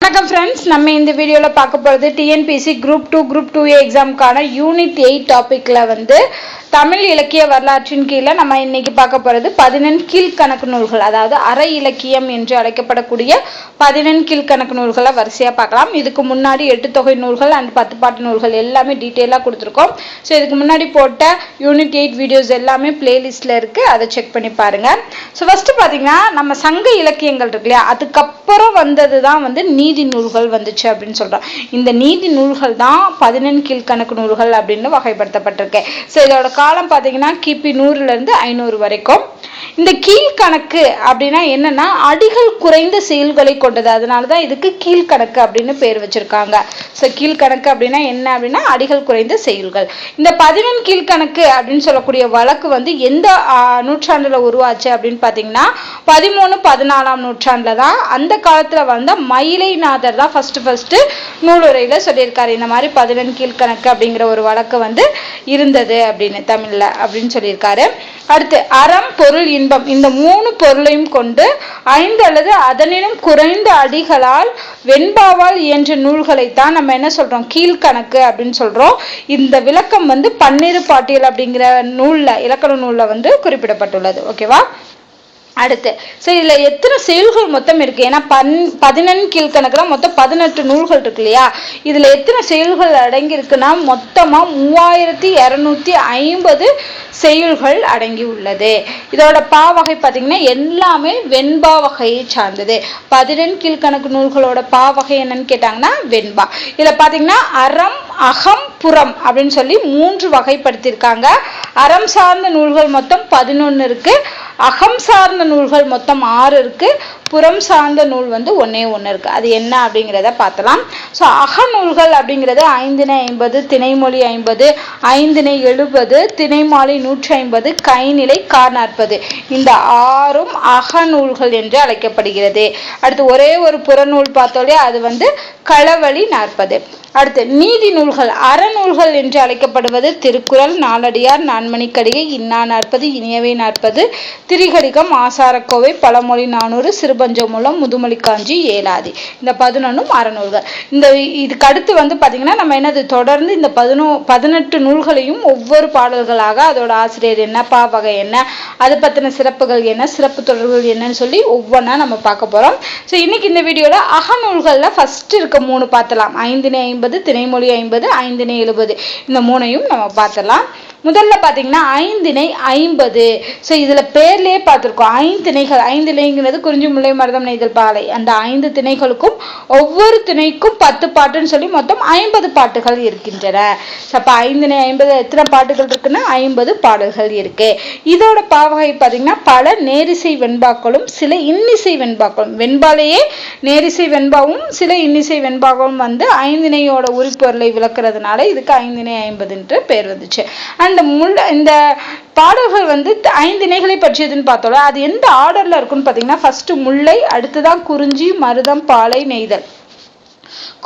வணக்கம் ஃப்ரெண்ட்ஸ் நம்ம இந்த வீடியோவில் பார்க்க போகிறது TNPSC group two group two எக்ஸாமுக்கான unit eight டாப்பிக்கில் வந்து தமிழ் இலக்கிய வரலாற்றின் கீழே நம்ம இன்னைக்கு பார்க்க போகிறது பதினெண் கீழ்கணக்கு நூல்கள். அதாவது அரை இலக்கியம் என்று அழைக்கப்படக்கூடிய பதினெண் கீழ்கணக்கு நூல்களை வரிசையாக பார்க்கலாம். இதுக்கு முன்னாடி எட்டு தொகை நூல்கள் அண்ட் பத்து பாட்டு நூல்கள் எல்லாமே டீட்டெயிலாக கொடுத்துருக்கோம். ஸோ இதுக்கு முன்னாடி போட்ட யூனிட் எயிட் வீடியோஸ் எல்லாமே பிளேலிஸ்ட்டில் இருக்குது அதை செக் பண்ணி பாருங்கள் ஸோ ஃபஸ்ட்டு பார்த்தீங்கன்னா நம்ம சங்க இலக்கியங்கள் இருக்கு இல்லையா? அதுக்கப்புறம் வந்தது தான் வந்து நீதி நூல்கள் வந்துச்சு அப்படின்னு சொல்கிறோம் இந்த நீதி நூல்கள் தான் பதினெண் கீழ்கணக்கு நூல்கள் அப்படின்னு வகைப்படுத்தப்பட்டிருக்கு. ஸோ இதோட காலம் பார்த்தீங்கன்னா கிபி நூறுலேருந்து ஐநூறு வரைக்கும். இந்த கீழ்கணக்கு அப்படின்னா என்னன்னா அடிகள் குறைந்த செயல்களை கொண்டது. அதனால தான் இதுக்கு கீழ்கணக்கு அப்படின்னு பேர் வச்சிருக்காங்க. ஸோ கீழ்கணக்கு அப்படின்னா என்ன அப்படின்னா அடிகள் குறைந்த செயல்கள். இந்த பதிவெண் கீழ்கணக்கு அப்படின்னு சொல்லக்கூடிய வழக்கு வந்து எந்த நூற்றாண்டில் உருவாச்சு அப்படின்னு பார்த்தீங்கன்னா பதிமூணு பதினாலாம் நூற்றாண்டில் தான். அந்த காலத்தில் வந்த மயிலைநாதர் தான் ஃபஸ்ட்டு ஃபஸ்ட்டு நூலுரையில் சொல்லியிருக்காரு. இந்த மாதிரி பதினெண் கீழ்கணக்கு அப்படிங்கிற ஒரு வழக்கு வந்து இருந்தது அப்படின்னு தமிழில் அப்படின்னு சொல்லியிருக்காரு. அடுத்து அறம் பொருள் இன்பம். இந்த மூணு பொருளையும் கொண்டு ஐந்து அல்லது அதனினும் குறைந்த அடிகளால் வெண்பாவால் இயன்ற நூல்களைத்தான் நம்ம என்ன சொல்றோம்? கீழ்கணக்கு அப்படின்னு சொல்றோம். இந்த விளக்கம் வந்து பன்னிரு பாட்டியல் அப்படிங்கிற நூல்ல இலக்கண நூல்ல வந்து குறிப்பிடப்பட்டுள்ளது. ஓகேவா? அடுத்து. சரி இதில் எத்தனை செயல்கள் மொத்தம் இருக்குது ஏன்னா பன் பதினெண் கீழ்கணக்கில் மொத்தம் பதினெட்டு நூல்கள் இருக்கு இல்லையா? இதில் எத்தனை செயல்கள் அடங்கியிருக்குன்னா மொத்தமாக மூவாயிரத்தி இரநூத்தி ஐம்பது செயல்கள் அடங்கி உள்ளது. இதோட பா வகை பார்த்திங்கன்னா எல்லாமே வெண்பா வகையை சார்ந்தது. பதினெண் கீழ்கணக்கு நூல்களோட பா வகை என்னன்னு கேட்டாங்கன்னா வெண்பா. இதில் பார்த்தீங்கன்னா அறம் அகம் புறம் அப்படின்னு சொல்லி மூன்று வகைப்படுத்தியிருக்காங்க. அறம் சார்ந்த நூல்கள் மொத்தம் பதினொன்று இருக்குது அகம் சார்ந்த நூல்கள் மொத்தம் ஆறு இருக்குது புறம் சார்ந்த நூல் வந்து ஒன்றே ஒன்று இருக்குது அது என்ன அப்படிங்கிறத பார்த்தலாம். ஸோ அகநூல்கள் அப்படிங்கிறது ஐந்தினை ஐம்பது திணைமொழி ஐம்பது ஐந்தினை எழுபது திணைமாலை நூற்றி ஐம்பது கைநிலை கார் நாற்பது. இந்த ஆறும் அகநூல்கள் என்று அழைக்கப்படுகிறது. அடுத்து ஒரே ஒரு புறநூல் பார்த்தோலே அது வந்து களவழி நாற்பது. அடுத்து நீதி நூல்கள் அறநூல்கள் என்று அழைக்கப்படுவது திருக்குறள் நாலடியார் நான்மணிக்கடிகை இன்னா நாற்பது இனியவை நாற்பது திரிகடிகம் ஆசாரக்கோவை பழமொழி நானூறு சிறுபஞ்சமூலம் முதுமொழி காஞ்சி ஏலாதி இந்த பதினொன்றும் அறநூல்கள் இந்த இதுக்கு அடுத்து வந்து பார்த்தீங்கன்னா நம்ம என்னது தொடர்ந்து இந்த பதினோ பதினெட்டு நூல்களையும் ஒவ்வொரு பாடல்களாக அதோட ஆசிரியர் என்ன பாவகை என்ன அது பற்றின சிறப்புகள் என்ன சிறப்பு தொடர்கள் என்னன்னு சொல்லி ஒவ்வொன்றா நம்ம பார்க்க போகிறோம் ஸோ இன்னைக்கு இந்த வீடியோவில் அகநூல்களில் ஃபஸ்ட்டு இருக்க மூணு பார்த்தலாம். ஐந்தினை ஐம்பது திணைமொழி ஐம்பது ஐந்தினை எழுபது. இந்த மூணையும் நம்ம பார்த்தலாம். முதல்ல பார்த்தீங்கன்னா ஐந்திணை ஐம்பது. ஸோ இதில் பேர்லேயே பார்த்துருக்கோம். ஐந்து திணைகள். ஐந்து இணைங்கிறது குறிஞ்சி முல்லை மருதம் நெய்தல் பாலை. அந்த ஐந்து திணைகளுக்கும் ஒவ்வொரு திணைக்கும் பத்து பாட்டுன்னு சொல்லி மொத்தம் ஐம்பது பாட்டுகள் இருக்கின்றன. ஸோ அப்போ ஐந்திணை ஐம்பது எத்தனை பாட்டுகள் இருக்குன்னா? ஐம்பது பாடல்கள் இருக்கு. இதோட பாவகை பார்த்தீங்கன்னா பல நேரிசை வெண்பாக்களும் சில இன்னிசை வெண்பாக்களும். வெண்பாலேயே நேரிசை வெண்பாவும் சில இன்னிசை வெண்பாவும் வந்து ஐந்திணையோட உரிப்பொருளை விளக்குறதுனால இதுக்கு ஐந்திணை ஐம்பதுன்ற பேர் வந்துச்சு. அந்த முள் இந்த பாடல்கள் வந்து ஐந்துணைகளை பற்றியதுன்னு பார்த்தோம்ல அது எந்த ஆர்டரில் இருக்குன்னு பார்த்தீங்கன்னா ஃபர்ஸ்ட் முல்லை அடுத்துதான் குறிஞ்சி மருதம் பாலை நெய்தல்.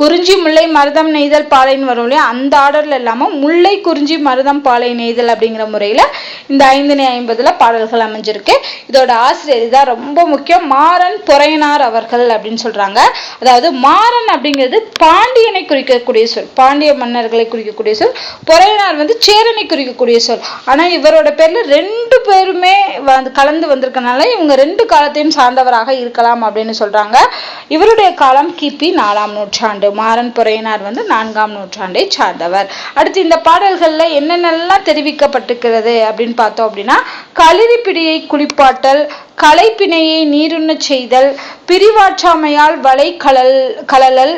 குறிஞ்சி முல்லை மருதம் நெய்தல் பாலைன்னு வரும் இல்லையா? அந்த ஆர்டரில் இல்லாம முல்லை குறிஞ்சி மருதம் பாலை நெய்தல் அப்படிங்கிற முறையில இந்த ஐந்தினை ஐம்பதுல பாடல்கள் அமைஞ்சிருக்கு. இதோட ஆசிரியர் இதான் ரொம்ப முக்கியம். மாறன் பொறையனார் அவர்கள் அப்படின்னு சொல்றாங்க. அதாவது மாறன் அப்படிங்கிறது பாண்டியனை குறிக்கக்கூடிய சொல். பாண்டிய மன்னர்களை குறிக்கக்கூடிய சொல். புறையனார் வந்து சேரனை குறிக்கக்கூடிய சொல். ஆனா இவரோட பேர்ல ரெண்டு பேருமே வந்து கலந்து வந்திருக்கனால இவங்க ரெண்டு காலத்தையும் சார்ந்தவராக இருக்கலாம் அப்படின்னு சொல்றாங்க. இவருடைய காலம் கிபி நாலாம் நூற்றாண்டு. மாறன் பொறையனார் வந்து நான்காம் நூற்றாண்டை சார்ந்தவர். அடுத்து இந்த பாடல்கள்ல என்னென்னலாம் தெரிவிக்கப்பட்டிருக்கிறது அப்படின்னு பார்த்தோம் அப்படின்னா களிரி பிடியை குளிப்பாட்டல் கலைப்பிணையை நீருண்ணச் செய்தல் பிரிவாற்றாமையால் வலை கலல் கலலல்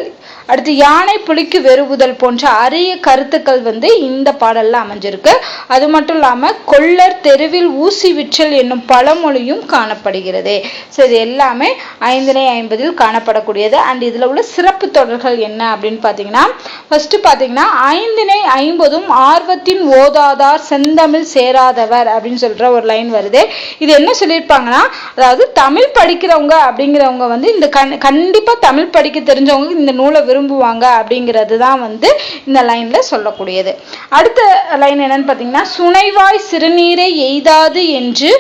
அடுத்து யானை புலிக்கு வெறுவுதல் போன்ற அரிய கருத்துக்கள் வந்து இந்த பாடலில் அமைஞ்சிருக்கு. அது மட்டும் இல்லாமல் கொள்ளர் தெருவில் ஊசி விற்றல் என்னும் பழமொழியும் காணப்படுகிறது. ஸோ இது எல்லாமே ஐந்தனை ஐம்பதில் காணப்படக்கூடியது. அண்ட் இதில் உள்ள சிறப்பு தொடர்கள் என்ன அப்படின்னு பார்த்தீங்கன்னா ஃபஸ்ட்டு பார்த்தீங்கன்னா ஐந்தினை ஐம்பதும் ஆர்வத்தின் ஓதாதார் செந்தமிழ் சேராதவர் அப்படின்னு சொல்கிற ஒரு லைன் வருது. இது என்ன சொல்லியிருப்பாங்கன்னா அதாவது தமிழ் படிக்கிறவங்க அப்படிங்கிறவங்க வந்து இந்த கண் கண்டிப்பாக தமிழ் படிக்க தெரிஞ்சவங்க இந்த நூலை விரும்புவாங்க அப்படிங்கிறது தான் வந்து இந்த லைன்ல சொல்லக்கூடியது. அடுத்த லைன் என்னன்னு பார்த்தீங்கன்னா சுனைவாய் சிறுநீரை எய்தாது என்று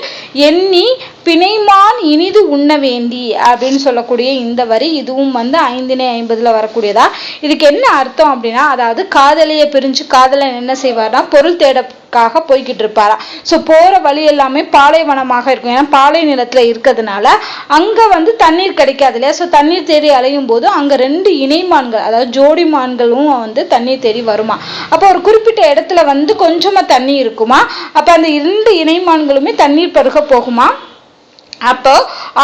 எண்ணி பிணைமான் இனிது உண்ண வேண்டி அப்படின்னு சொல்லக்கூடிய இந்த வரி இதுவும் வந்து ஐந்தினை ஐம்பதுல வரக்கூடியதா. இதுக்கு என்ன அர்த்தம் அப்படின்னா அதாவது காதலியை பிரிஞ்சு காதலன் என்ன செய்வார்னா பொருள் தேட தேடக்காக போய்கிட்டு இருப்பாராம் ஸோ போகிற வழி எல்லாமே பாலைவனமாக இருக்கும். ஏன்னா பாலை நிலத்தில் இருக்கிறதுனால அங்கே வந்து தண்ணீர் கிடைக்காது இல்லையா? ஸோ தண்ணீர் தேடி அலையும் போது அங்கே ரெண்டு இணைமான்கள் அதாவது ஜோடி மான்களும் வந்து தண்ணீர் தேடி வருமா? அப்போ ஒரு குறிப்பிட்ட இடத்துல வந்து கொஞ்சமாக தண்ணி இருக்குமா? அப்போ அந்த இரண்டு இணைமான்களுமே தண்ணீர் பருக போகுமா? அப்போ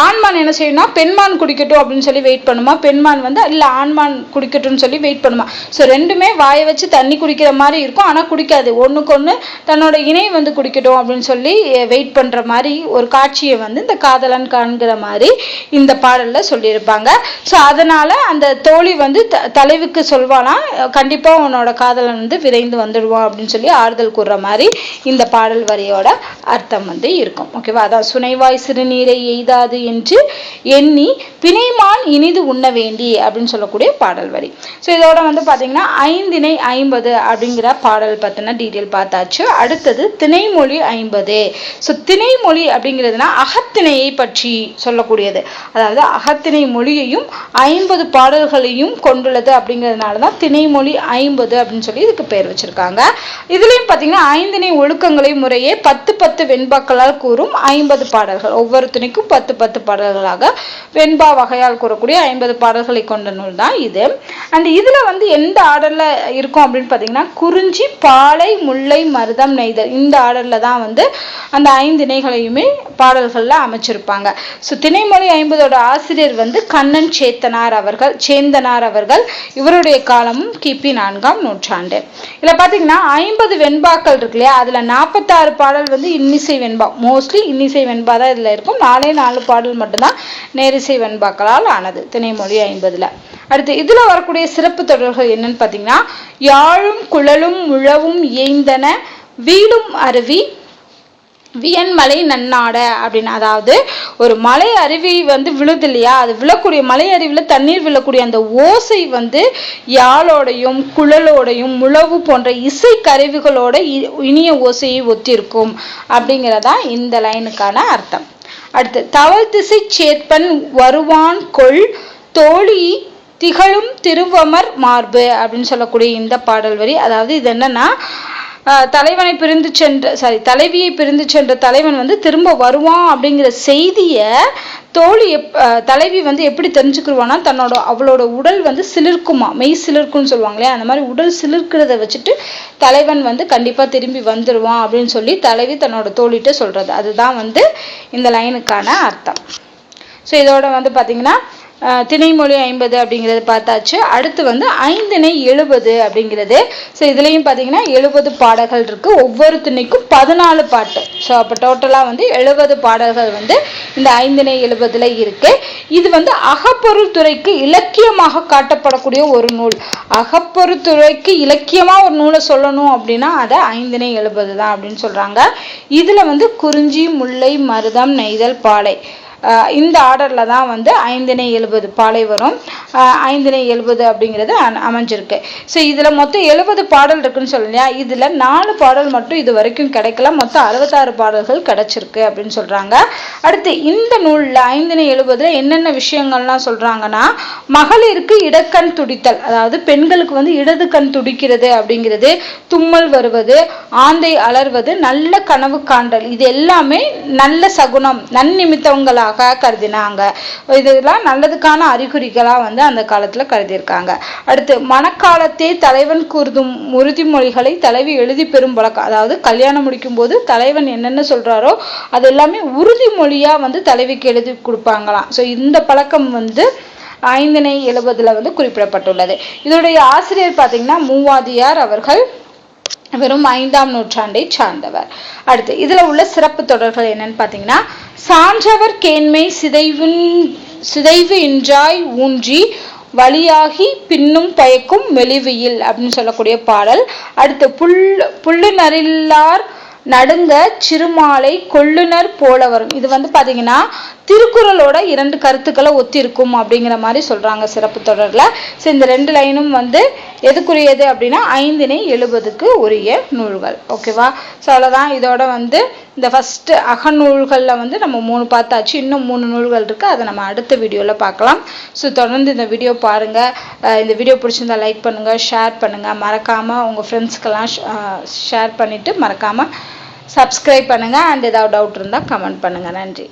ஆண்மான் என்ன செய்யணும்னா பெண்மான் குடிக்கட்டும் அப்படின்னு சொல்லி வெயிட் பண்ணுமா? பெண்மான் வந்து இல்லை ஆண்மான் குடிக்கட்டும்னு சொல்லி வெயிட் பண்ணுமா? ஸோ ரெண்டுமே வாயை வச்சு தண்ணி குடிக்கிற மாதிரி இருக்கும். ஆனால் குடிக்காது. ஒன்றுக்கு ஒன்று தன்னோட இணை வந்து குடிக்கட்டும் அப்படின்னு சொல்லி வெயிட் பண்ணுற மாதிரி ஒரு காட்சியை வந்து இந்த காதலன் காண்கிற மாதிரி இந்த பாடலில் சொல்லியிருப்பாங்க. ஸோ அதனால் அந்த தோழி வந்து த தலைவுக்கு சொல்வானா கண்டிப்பாக உன்னோட காதலன் வந்து விரைந்து வந்துடுவான் அப்படின்னு சொல்லி ஆறுதல் கூறுற மாதிரி இந்த பாடல் வரியோட அர்த்தம் வந்து இருக்கும். ஓகேவா அதான் சுனைவாய் சிறுநீரை எய்தாது என்று எண்ணி பிணைமான் இனிது உண்ண வேண்டி அப்படின்னு சொல்லக்கூடிய பாடல் வரி. ஸோ இதோட வந்து பார்த்தீங்கன்னா ஐந்திணை ஐம்பது அப்படிங்கிற பாடல் பற்றின டீட்டெயில் பார்த்தாச்சு. அடுத்தது திணைமொழி ஐம்பது. ஸோ திணைமொழி அப்படிங்கிறதுனா அகத்திணையை பற்றி சொல்லக்கூடியது. அதாவது அகத்திணை மொழியையும் ஐம்பது பாடல்களையும் கொண்டுள்ளது அப்படிங்கிறதுனால தான் திணைமொழி ஐம்பது அப்படின்னு சொல்லி இதுக்கு பேர் வச்சிருக்காங்க. இதுலேயும் பார்த்தீங்கன்னா ஐந்திணை ஒழுக்கங்களை முறையே பத்து பத்து வெண்பாக்களால் கூறும் ஐம்பது பாடல்கள். ஒவ்வொரு துணைக்கும் பத்து பத்து பாடல்களாக வெண்பா வகையால் கூறக்கூடிய ஐம்பது பாடல்களை கொண்ட நூல் தான் இது. அண்ட் இதில் வந்து எந்த ஆர்டரில் இருக்கும் அப்படின்னு பார்த்தீங்கன்னா குறிஞ்சி பாலை முல்லை மருதம் நெய்தல் இந்த ஆர்டரில் தான் வந்து அந்த ஐந்து இணைகளையுமே பாடல்களில் அமைச்சிருப்பாங்க. ஸோ திணைமொழி ஐம்பதோட ஆசிரியர் வந்து கண்ணன் சேத்தனார் அவர்கள் சேந்தனார் அவர்கள். இவருடைய காலமும் கிபி நான்காம் நூற்றாண்டு. இதில் பார்த்தீங்கன்னா ஐம்பது வெண்பாக்கள் இருக்கு இல்லையா? அதில் நாற்பத்தாறு பாடல் வந்து இன்னிசை வெண்பா. மோஸ்ட்லி இன்னிசை வெண்பா தான் இதில் இருக்கும். நாலே நாலு பாடல் மட்டும்தான் நேரிசை வெண்பாக்களால் ஆனது. திணைமொழி ஐம்பதுல. அடுத்து இதுல வரக்கூடிய சிறப்பு தொடர்கள் என்னன்னு பாத்தீங்கன்னா யாழும் குழலும் முழவும் இயைந்தன வீடும் அருவி வியன்மலை நன்னாட அப்படின்னு. அதாவது ஒரு மலை அருவி வந்து விழுது இல்லையா? அது விழக்கூடிய மலை அருவியில் தண்ணீர் விழக்கூடிய அந்த ஓசை வந்து யாழோடையும் குழலோடையும் முழவு போன்ற இசை கருவிகளோட இனிய ஓசையை ஒத்திருக்கும் அப்படிங்கிறதா இந்த லைனுக்கான அர்த்தம். அடுத்து தவல் திசை சேர்ப்பன் வருவான் கொள் தோழி திகழும் திருவமர் மார்பு அப்படின்னு சொல்லக்கூடிய இந்த பாடல் வரி. அதாவது இது என்னன்னா தலைவனை பிரிந்து சென்ற சாரி தலைவியை பிரிந்து சென்ற தலைவன் வந்து திரும்ப வருவான் அப்படிங்கிற செய்தியை தோழி எப் தலைவி வந்து எப்படி தெரிஞ்சுக்கிடுவான்னா தன்னோட அவளோட உடல் வந்து சிலிர்க்குமா? மெய் சிலிர்க்கும்னு சொல்லுவாங்களே அந்த மாதிரி உடல் சிலிர்க்கிறத வச்சுட்டு தலைவன் வந்து கண்டிப்பாக திரும்பி வந்துடுவான் அப்படின்னு சொல்லி தலைவி தன்னோட தோழிகிட்ட சொல்கிறது அதுதான் வந்து இந்த லைனுக்கான அர்த்தம். ஸோ இதோட வந்து பார்த்திங்கன்னா திணைமொழி ஐம்பது அப்படிங்கிறது பார்த்தாச்சு. அடுத்து வந்து ஐந்திணை எழுபது அப்படிங்கிறது. ஸோ இதுலேயும் பார்த்தீங்கன்னா எழுபது பாடல்கள் இருக்குது ஒவ்வொரு திணைக்கும் பதினாலு பாட்டு. ஸோ அப்போ டோட்டலாக வந்து எழுபது பாடல்கள் வந்து இந்த ஐந்திணை எழுபதில் இருக்குது இது வந்து அகப்பொருள் துறைக்கு இலக்கியமாக காட்டப்படக்கூடிய ஒரு நூல். அகப்பொருள் துறைக்கு இலக்கியமாக ஒரு நூலை சொல்லணும் அப்படின்னா அதை ஐந்திணை எழுபது தான் அப்படின்னு சொல்கிறாங்க இதில் வந்து குறிஞ்சி முல்லை மருதம் நெய்தல் பாலை. இந்த ஆர்டரில் தான் வந்து ஐந்தினை எழுபது பாலை வரும். ஐந்தினை எழுபது அப்படிங்கிறது அமைஞ்சிருக்கு. ஸோ இதில் மொத்தம் எழுபது பாடல் இருக்குன்னு சொல்லலையா இதில் நாலு பாடல் மட்டும் இது வரைக்கும் கிடைக்கல. மொத்தம் அறுபத்தாறு பாடல்கள் கிடைச்சிருக்கு அப்படின்னு சொல்கிறாங்க அடுத்து இந்த நூலில் ஐந்தினை எழுபதில் என்னென்ன விஷயங்கள்லாம் சொல்கிறாங்கன்னா மகளிருக்கு இடக்கண் துடித்தல் அதாவது பெண்களுக்கு வந்து இடது கண் துடிக்கிறது அப்படிங்கிறது தும்மல் வருவது ஆந்தை அலர்வது நல்ல கனவு காண்டல் இது எல்லாமே நல்ல சகுனம் நன்னிமித்தவங்களாக அறிகுறிகளாக கருதினாங்க. இதெல்லாம் நல்லதுக்கான அறிகுறிகளாக வந்து அந்த காலத்தில் கருதியிருக்காங்க. அடுத்து மனக்காலத்தே தலைவன் கூறுதும் உறுதிமொழிகளை தலைவி எழுதி பெறும் பழக்கம். அதாவது கல்யாணம் முடிக்கும் போது தலைவன் என்னென்ன சொல்கிறாரோ அது எல்லாமே உறுதிமொழியாக வந்து தலைவிக்கு எழுதி கொடுப்பாங்களாம். ஸோ இந்த பழக்கம் வந்து ஐந்தினை எழுபதுல வந்து குறிப்பிடப்பட்டுள்ளது. இதனுடைய ஆசிரியர் பார்த்தீங்கன்னா மூவாதியார் அவர்கள் வெறும் ஐந்தாம் நூற்றாண்டை சார்ந்தவர். அடுத்து இதில் உள்ள சிறப்பு தொடர்கள் என்னன்னு பார்த்தீங்கன்னா சான்றவர் கேண்மை சிதைவின் சிதைவு இன்றாய் ஊன்றி வழியாகி பின்னும் பயக்கும் மெலிவியில் அப்படின்னு சொல்லக்கூடிய பாடல். அடுத்து புல் புல்லுநரில்லார் நடுங்க சிறுமாலை கொள்ளுனர் போல வரும். இது வந்து பார்த்தீங்கன்னா திருக்குறளோட இரண்டு கருத்துக்களை ஒத்திருக்கும் அப்படிங்கிற மாதிரி சொல்கிறாங்க சிறப்பு தொடரில். ஸோ இந்த ரெண்டு லைனும் வந்து எதுக்குரியது அப்படின்னா ஐந்தினை எழுபதுக்கு உரிய நூல்கள். ஓகேவா ஸோ அவ்வளோதான் இதோட வந்து இந்த ஃபஸ்ட்டு அகநூல்களில் வந்து நம்ம மூணு பார்த்தாச்சு. இன்னும் மூணு நூல்கள் இருக்குது அதை நம்ம அடுத்த வீடியோவில் பார்க்கலாம். ஸோ தொடர்ந்து இந்த வீடியோ பாருங்கள் இந்த வீடியோ பிடிச்சிருந்தா லைக் பண்ணுங்கள் ஷேர் பண்ணுங்கள் மறக்காமல் உங்கள் ஃப்ரெண்ட்ஸ்க்கெல்லாம் ஷேர் பண்ணிவிட்டு மறக்காமல் சப்ஸ்கிரைப் பண்ணுங்கள் அண்ட் ஏதாவது டவுட் இருந்தால் கமெண்ட் பண்ணுங்கள் நன்றி.